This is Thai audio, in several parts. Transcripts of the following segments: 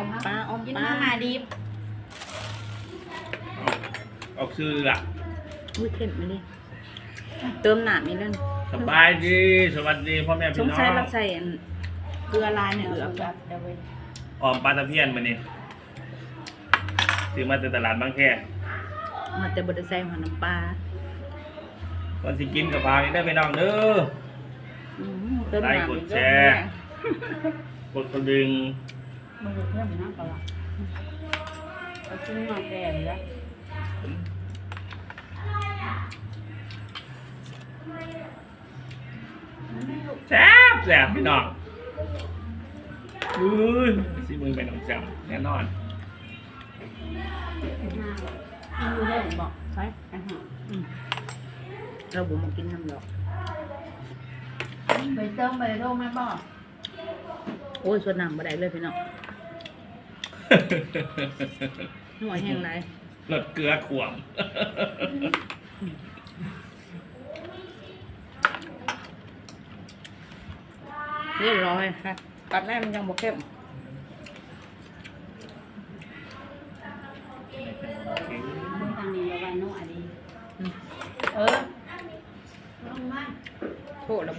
อมปลาออมกินปลามามาดิบออกซื้อละอุ้ยเข็มมาดิเติมหนามอีกแล้วสบายดีสวัสดีพ่อแม่สพี่งน้อสัยงเราใส่อันเกลือลายเนี่ยเอือบแบบเดี๋ยวไปออมปลาตะเพียนมานี่ซื้อมาจากตลาดบางแคมาแต่บไดใส่หัวน้ำปลาก่อนสิกินกับพาได้ไปน้องเด้อ อืมเติมหไลนามค์กอีดกแชแล้วร์กดกระดิ่ง มันจะเพิ่มน้ำปลาเอาชิ้นมาแก่เลยละแซ่บแซ่บพี่น้องอุ้ยสิมึงไปน้องจำแน่นอนกินดูได้ผมบอกใช่อาหารอืมเราบุมากินน้ำดอกใบเติมใบโรคแม่บอกโอ้ยสวดน้ำบ่ได้เลยพี่น้อง หน่วยแห้งไรรสเกลือขวมเรียบร้อยค่ะตัดแรกมันยังบกเข้มมึงทางนี้เอาไว้นู่นอันนี้อืมเออลงมาโทษแล้ว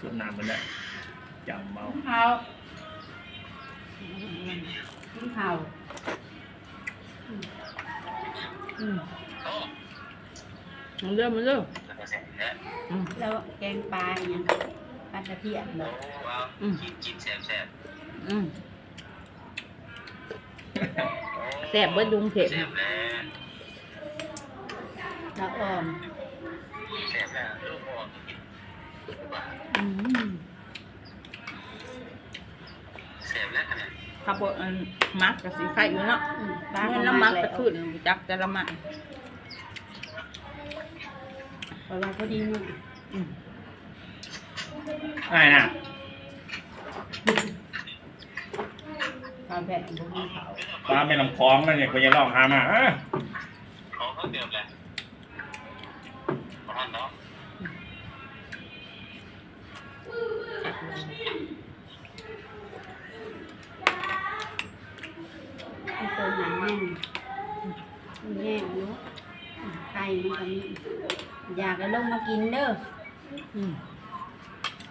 ส่วนน้ำมันแหละจำเมาข้าวกินข้าวอืมมันเริ่มมันเริ่มอืมแล้วแกงปลาอย่างปลาตะเพียนบอกอืมกินกินแซ่บแซ่บอืมแสบเบิดยุงเข็มแซ่บแล้วแล้วอ่อม ขับรถอันมักกับสีไข่อยู่เนาะอืมปลาเงินก็น้ำมักแล้ตะวขึ้นจักจะละมักเพราะว่าพอดีนู่นอืมไอ้น่ะปลาแบบพวกนี้เขาปลาเป็นลำคลองนั่นเนี่ยก็จะลองหามาฮะของเขาเดิมแหละขอท่านเนาะ ที่ตัวหนังแน่นแน่นอยู่ไข่มันก็มีอยากจะลงมากินเด้ออืม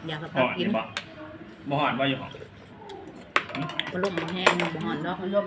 อยากกับหพัอกดกินนี่บ่บ่หอดบ่อยู่หอดบ่ลมบ่แห้งบ่หอนเนาะ มันลง